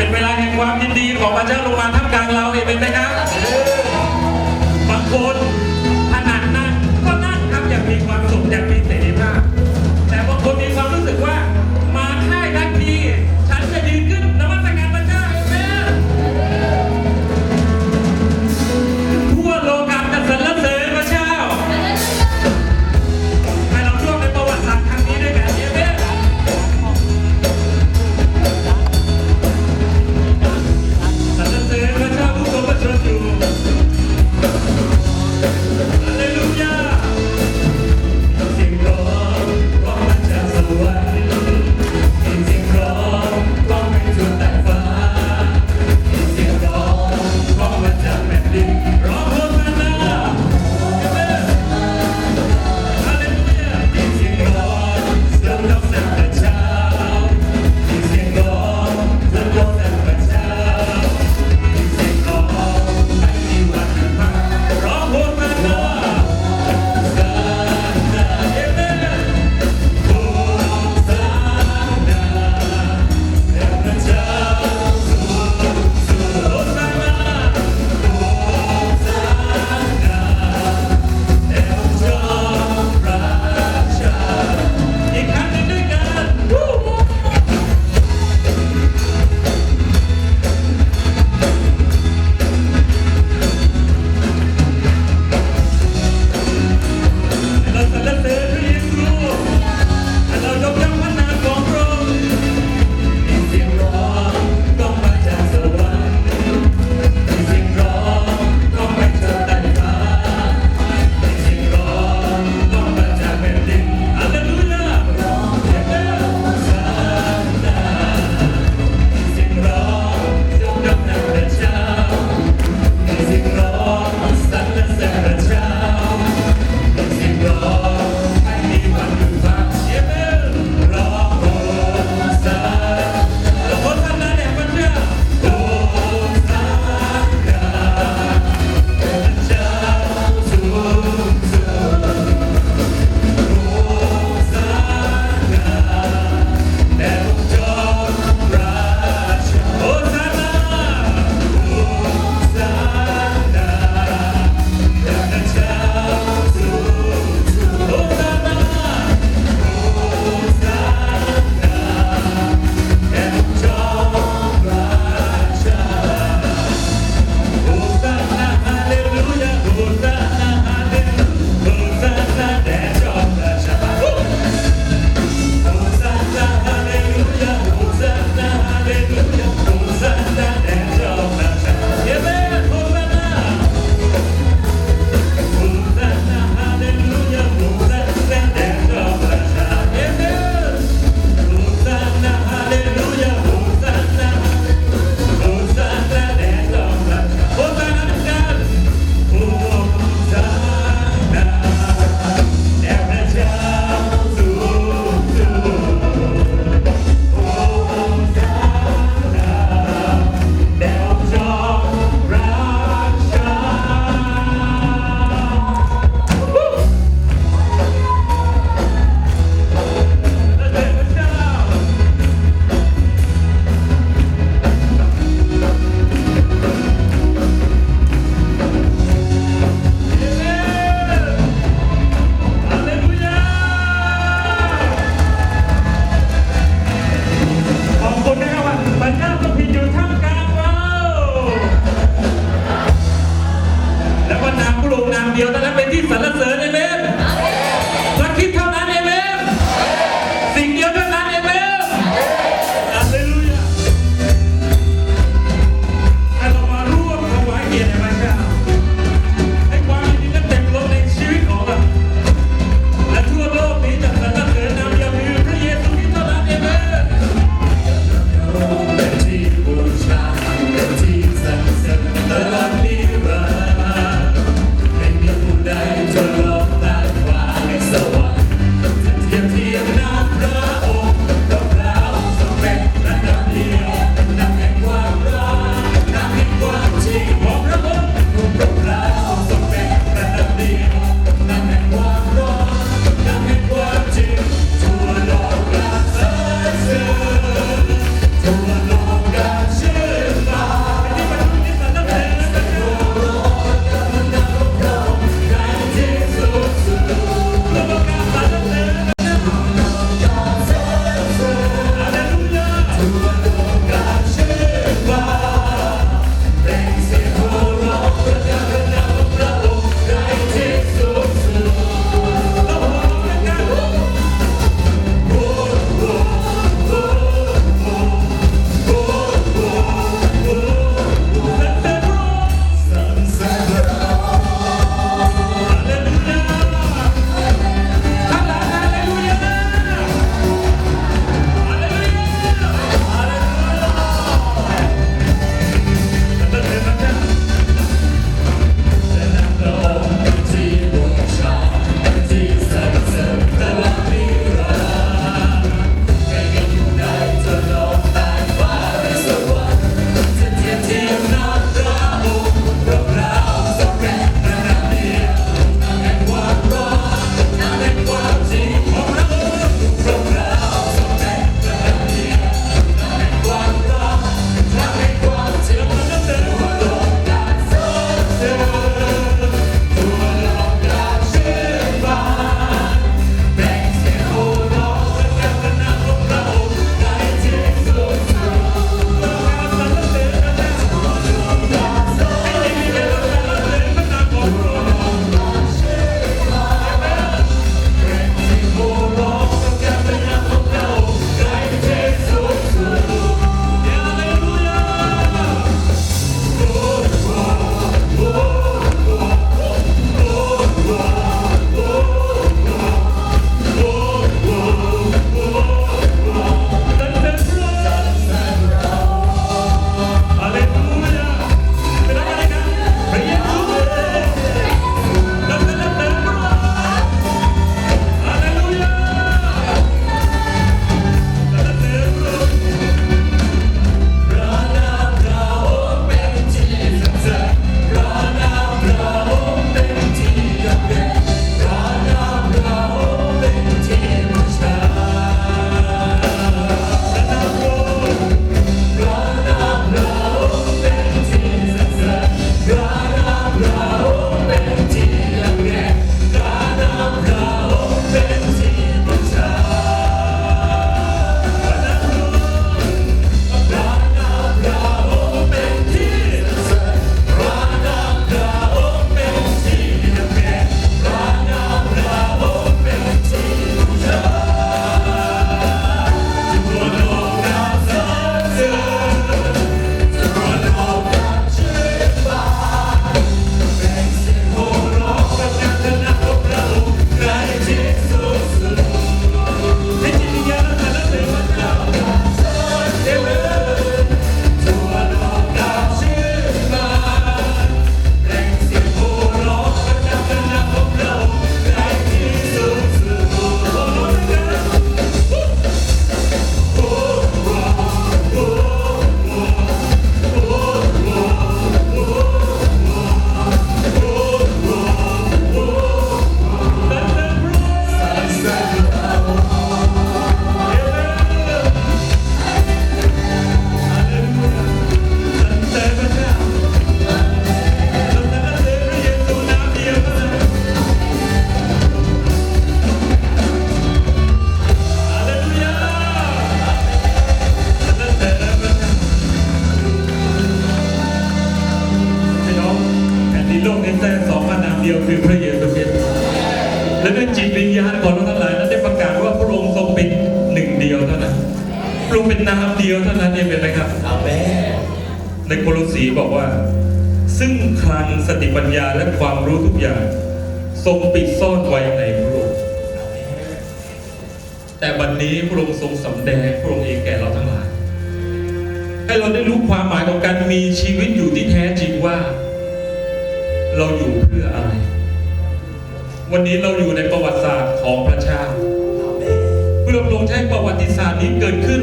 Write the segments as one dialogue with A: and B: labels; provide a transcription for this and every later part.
A: เป็นเวลาแห่งความยินดีของพระเจ้าลงมาท่ามกลางเราเองเป็นไหมครับ ทรงปิดซ่อนไว้ในพระองค์แต่วันนี้พระองค์ทรงสำแดงพระองค์เองแก่เราทั้งหลาย ให้เราได้รู้ความหมายของการมีชีวิตอยู่ที่แท้จริงว่า เราอยู่เพื่ออะไร วันนี้เราอยู่ในประวัติศาสตร์ของพระเจ้า
B: อาเมน
A: เพื่อลงใช้ประวัติศาสตร์นี้เกิดขึ้น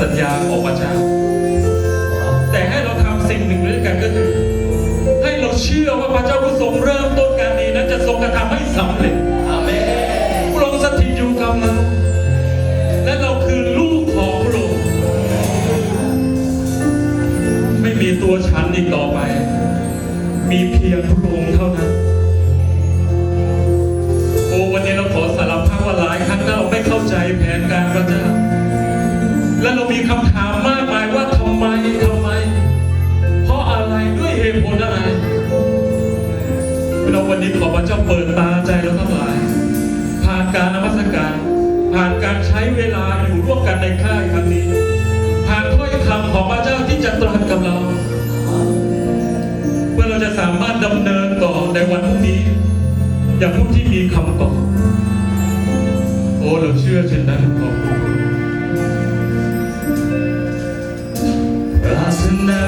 A: สัญญาของพระเจ้า แต่ให้เราทำสิ่งหนึ่งด้วยกันก็คือ ให้เราเชื่อว่าพระเจ้าผู้ทรงเริ่มต้นการดีนั้นจะทรงกระทำให้สำเร็จ
B: อาเมน
A: พระองค์สถิตอยู่กับเราและเราคือลูกของพระองค์ไม่มีตัวฉันอีกต่อไป มีเพียงพระองค์เท่านั้น นนี้ขอพระเจ้าเปิดตาใจเราทั้งหลาย ผ่านการนมัสการ ผ่านการใช้เวลาอยู่ร่วมกันในค่ายครั้งนี้ ผ่านถ้อยคำของพระเจ้าที่จะตรัสกับเรา เพื่อเราจะสามารถดำเนินต่อในวันพรุ่งนี้ อย่างผู้ที่มีคำตอบโอ้เราเชื่อเช่นนั้นขอบคุณปรารถนา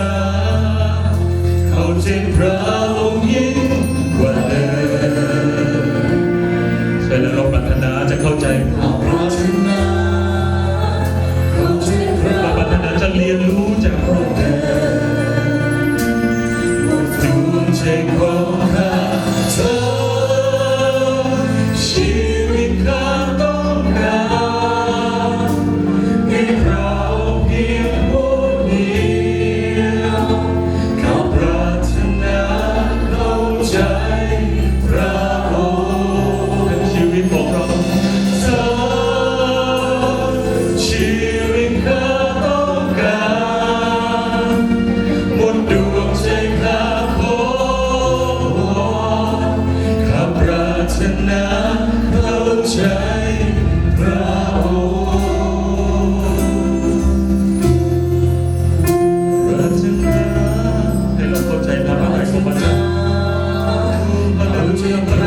A: เข้าใจพระ เรียนรู้จากพระองค์
B: ให้เรา
A: เข้าใจพระมหาสมบัติพระมหาสมบัติ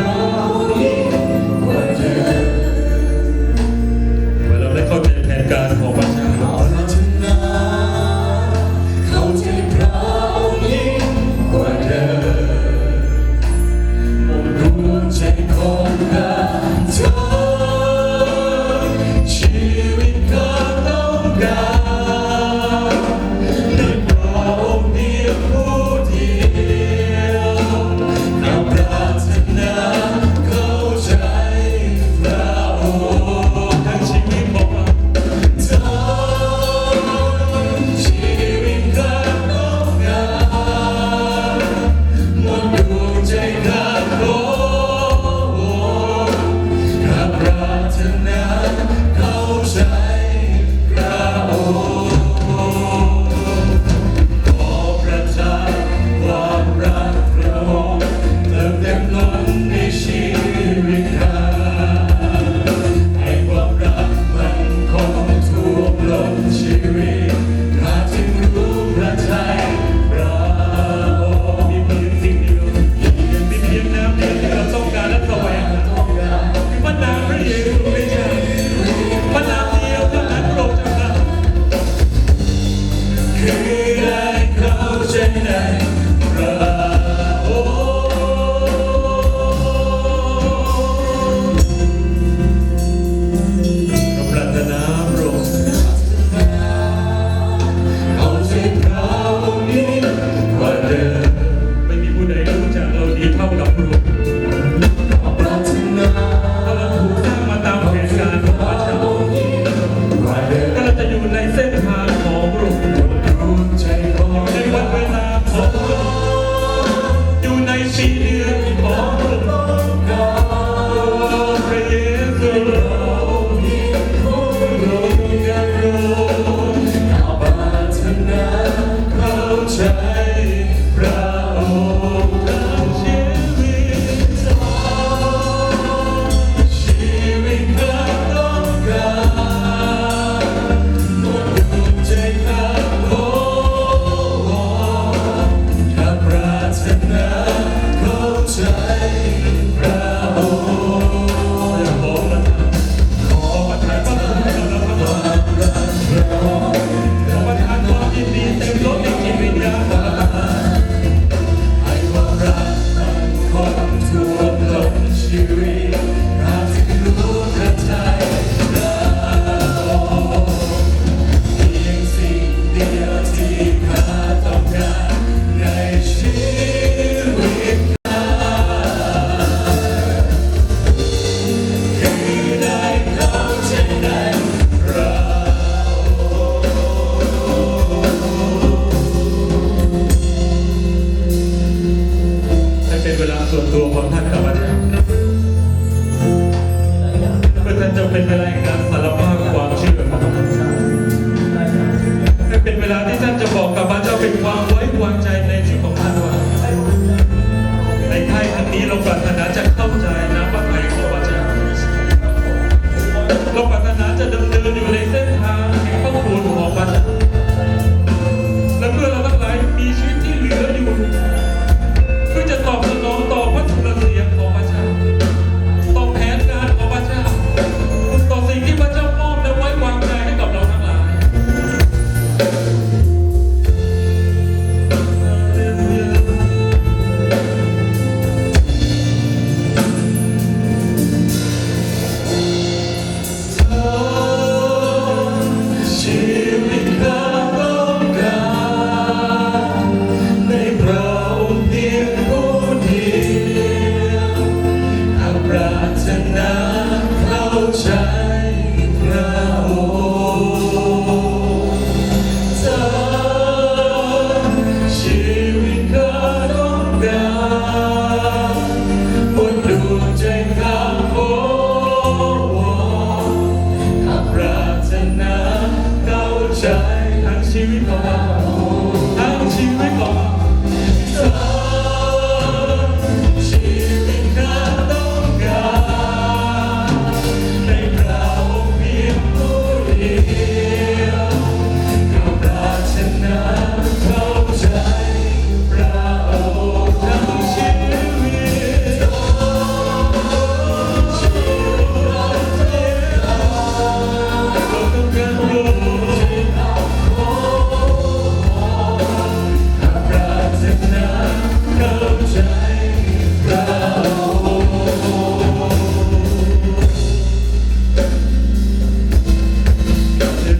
A: พื่อท่านจะเป็นเวลา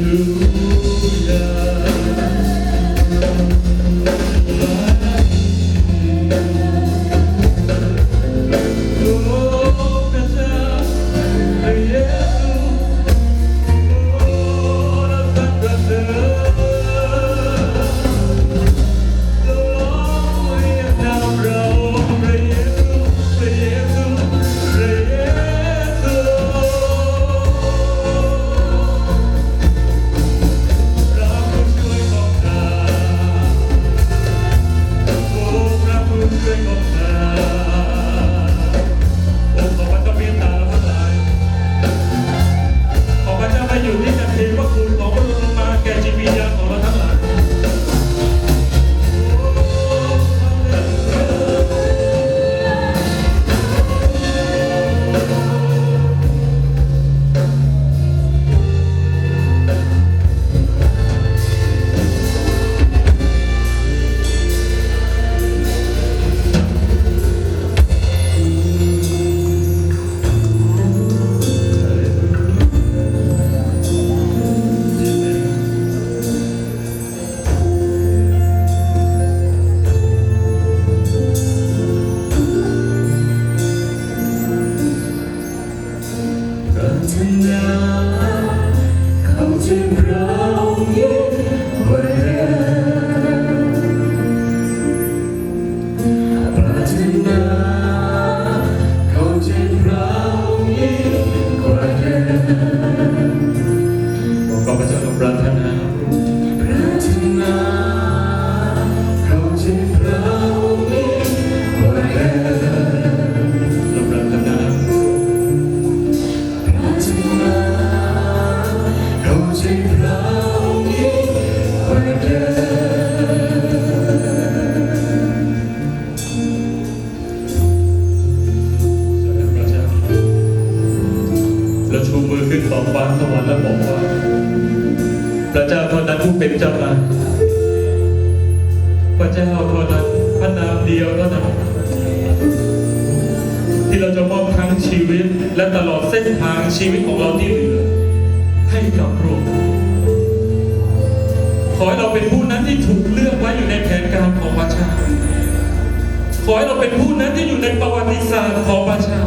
A: You. และตลอดเส้นทางชีวิตของเราที่เหลือ ให้กับพระองค์ขอให้เราเป็นผู้นั้นที่ถูกเลือกไว้อยู่ในแผนการของพระเจ้าขอให้เราเป็นผู้นั้นที่อยู่ในประวัติศาสตร์ของพระเจ้า